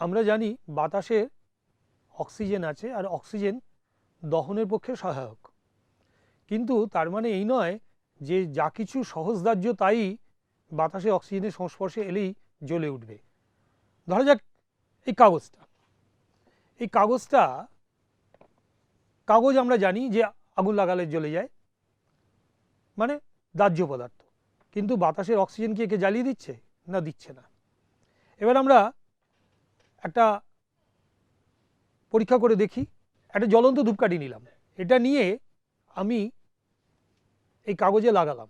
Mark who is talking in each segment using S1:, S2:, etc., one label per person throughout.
S1: আমরা জানি বাতাসে অক্সিজেন আছে আর অক্সিজেন দহনের পক্ষে সহায়ক। কিন্তু তার মানে এই নয় যে যা কিছু সহজদার্য তাই বাতাসে অক্সিজেনের সংস্পর্শে এলেই জ্বলে উঠবে। ধরা যাক এই কাগজটা। এই কাগজটা, কাগজ আমরা জানি যে আগুন লাগালে জ্বলে যায় মানে দাহ্য পদার্থ। কিন্তু বাতাসের অক্সিজেন কি একে জ্বালিয়ে দিচ্ছে? না দিচ্ছে না। এবার আমরা একটা পরীক্ষা করে দেখি, একটা জ্বলন্ত ধূপকাঠি নিলাম। এটা নিয়ে আমি এই কাগজে লাগালাম।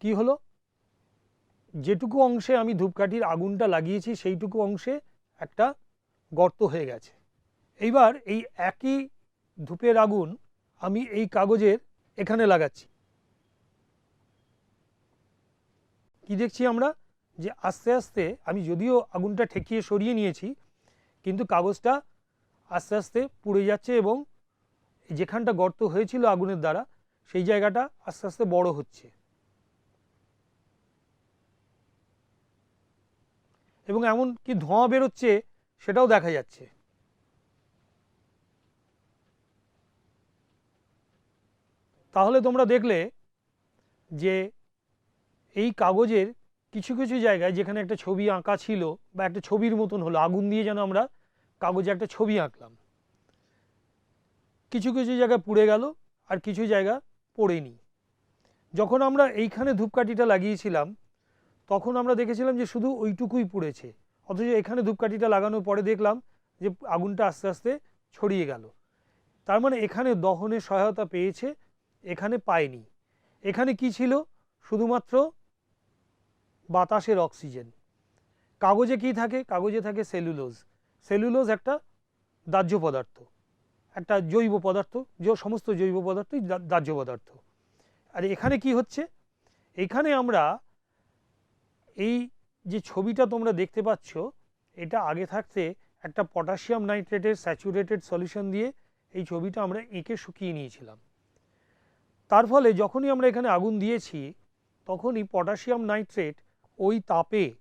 S1: কি হলো? যেটুকু অংশে আমি ধূপকাঠির আগুনটা লাগিয়েছি, সেইটুকু অংশে একটা গর্ত হয়ে গেছে। এইবার এই একই ধূপের আগুন আমি এই কাগজের এখানে লাগাচ্ছি। কি দেখছি আমরা? যে আস্তে আস্তে আমি যদিও আগুনটা ঠেকিয়ে সরিয়ে নিয়েছি, কিন্তু কাগজটা আস্তে আস্তে পুড়ে যাচ্ছে এবং যেখানটা গর্ত হয়েছিল আগুনের দ্বারা, সেই জায়গাটা আস্তে আস্তে বড় হচ্ছে। এবং এমন কি ধোঁয়া বেরোচ্ছে, সেটাও দেখা যাচ্ছে। তাহলে তোমরা দেখলে যে এই কাগজের কিছু কিছু জায়গায় যেখানে একটা ছবি আঁকা ছিল বা একটা ছবির মতন হলো, আগুন দিয়ে যেন আমরা কাগজে একটা ছবি আঁকলাম। কিছু কিছু জায়গায় পুড়ে গেল আর কিছু জায়গা পড়েনি। যখন আমরা এইখানে ধূপকাঠিটা লাগিয়েছিলাম, তখন আমরা দেখেছিলাম যে শুধু ওইটুকুই পুড়েছে। অথচ এখানে ধূপকাঠিটা লাগানোর পরে দেখলাম যে আগুনটা আস্তে আস্তে ছড়িয়ে গেল। তার মানে এখানে দহনের সহায়তা পেয়েছে, এখানে পায়নি। এখানে কি ছিল? শুধুমাত্র বাতাসের অক্সিজেন। কাগজে কি থাকে? কাগজে থাকে সেলুলোজ। সেলুলোজ একটা দাহ্য পদার্থ। একটা জৈব পদার্থ যে সমস্ত জৈব পদার্থই দাহ্য পদার্থ। আর এখানে কি হচ্ছে? এখানে আমরা এই যে ছবিটা তোমরা দেখতে পাচ্ছ, এটা আগে থাকতে একটা পটাশিয়াম নাইট্রেটের স্যাচুরেটেড সলিউশন দিয়ে এই ছবিটা আমরা এঁকে শুকিয়ে নিয়েছিলাম। তার ফলে যখনই আমরা এখানে আগুন দিয়েছি, তখনই পটাশিয়াম নাইট্রেট ওই তাপে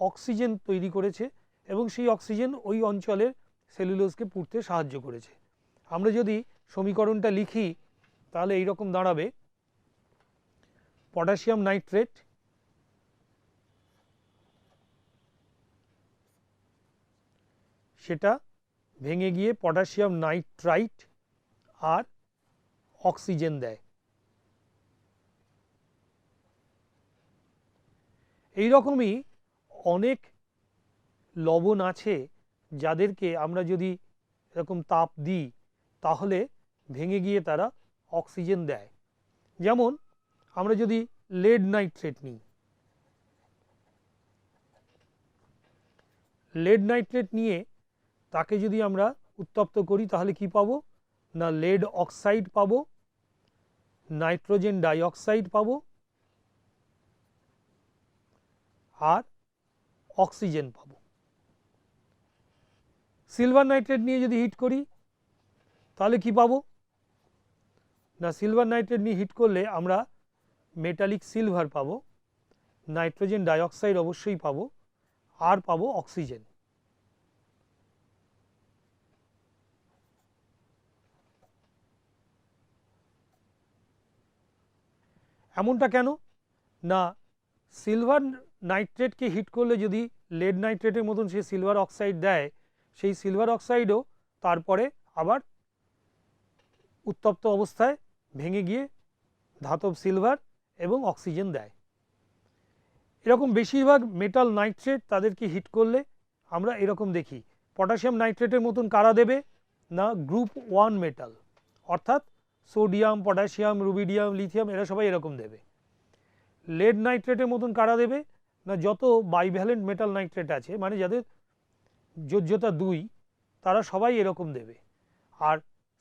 S1: অক্সিজেন তৈরি করেছে এবং সেই অক্সিজেন ওই অঞ্চলের সেলুলোজকে পুড়তে সাহায্য করেছে। আমরা যদি সমীকরণটা লিখি, তাহলে এই রকম দাঁড়াবে। পটাশিয়াম নাইট্রেট সেটা ভেঙে গিয়ে পটাশিয়াম নাইট্রাইট আর অক্সিজেন দেয়। এই রকমই অনেক লবণ আছে যাদেরকে আমরা যদি এরকম তাপ দিই, তাহলে ভেঙে গিয়ে তারা অক্সিজেন দেয়। যেমন আমরা যদি লেড নাইট্রেট নিই। লেড নাইট্রেট নিয়ে তাকে যদি আমরা উত্তপ্ত করি, তাহলে কি পাবো? না, লেড অক্সাইড পাবো, নাইট্রোজেন ডাইঅক্সাইড পাবো আর অক্সিজেন পাবো। সিলভার নাইট্রেট নিয়ে যদি হিট করি, তাহলে কি পাবো? না সিলভার নাইট্রেট নিয়ে হিট করলে আমরা মেটালিক সিলভার পাবো নাইট্রোজেন ডাইঅক্সাইড অবশ্যই পাবো, আর পাবো অক্সিজেন। এমনটা কেন? না সিলভার নাইট্রেটকে হিট করলে যদি লেড নাইট্রেটের মতন সে সিলভার অক্সাইড দেয়, সেই সিলভার অক্সাইডও তারপরে আবার উত্তপ্ত অবস্থায় ভেঙে গিয়ে ধাতব সিলভার এবং অক্সিজেন দেয়। এরকম বেশিরভাগ মেটাল নাইট্রেট তাদেরকে হিট করলে আমরা এরকম দেখি। পটাশিয়াম নাইট্রেটের মতন কারা দেবে? না গ্রুপ ওয়ান মেটাল অর্থাৎ সোডিয়াম পটাশিয়াম রুবিডিয়াম লিথিয়াম এরা সবাই এরকম দেবে। লেড নাইট্রেটের মতন কারা দেবে? না, যত বাইভ্যালেন্ট মেটাল নাইট্রেট আছে মানে যাদের যোজ্যতা দুই, তারা সবাই এরকম দেবে। আর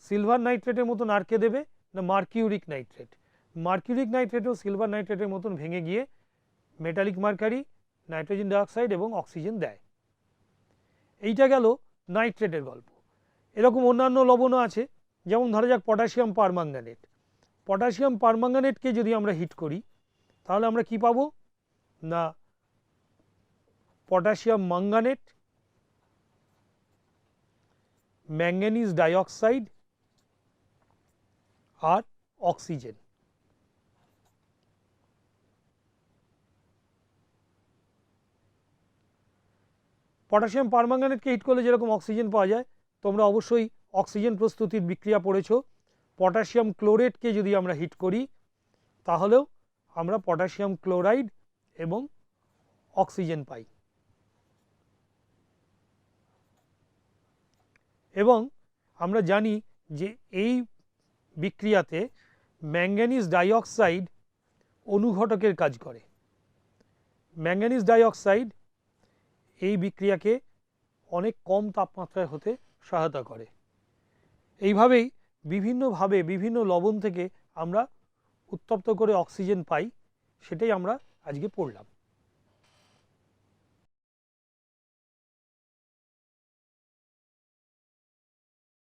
S1: সিলভার নাইট্রেটের মতন আর কে দেবে, না মার্কিউরিক নাইট্রেট মার্কিউরিক নাইট্রেটও সিলভার নাইট্রেটের মতন ভেঙে গিয়ে মেটালিক মার্কারি নাইট্রোজেন ডাইঅক্সাইড এবং অক্সিজেন দেয়। এইটা গেল নাইট্রেটের গল্প। এরকম অন্যান্য লবণও আছে, যেমন ধরা যাক পটাশিয়াম পারমাঙ্গানেট পটাশিয়াম পারমাঙ্গানেটকে যদি আমরা হিট করি, তাহলে আমরা কি পাবো? না পটাশিয়াম মাঙ্গানেট, ম্যাঙ্গানিজ ডাইঅক্সাইড আর অক্সিজেন। পটাশিয়াম পারম্যাঙ্গানেটকে হিট করলে যেরকম অক্সিজেন পাওয়া যায়, তোমরা অবশ্যই অক্সিজেন প্রস্তুতির বিক্রিয়া পড়েছো। পটাশিয়াম ক্লোরেটকে যদি আমরা হিট করি, তাহলেও আমরা পটাশিয়াম ক্লোরাইড এবং অক্সিজেন পাই। এবং আমরা জানি যে এই বিক্রিয়াতে ম্যাঙ্গানিজ ডাইঅক্সাইড অনুঘটকের কাজ করে। ম্যাঙ্গানিজ ডাইঅক্সাইড এই বিক্রিয়াকে অনেক কম তাপমাত্রায় হতে সহায়তা করে। এইভাবেই বিভিন্নভাবে বিভিন্ন লবণ থেকে আমরা উত্তপ্ত করে অক্সিজেন পাই, সেটাই আমরা আজকে পড়লাম।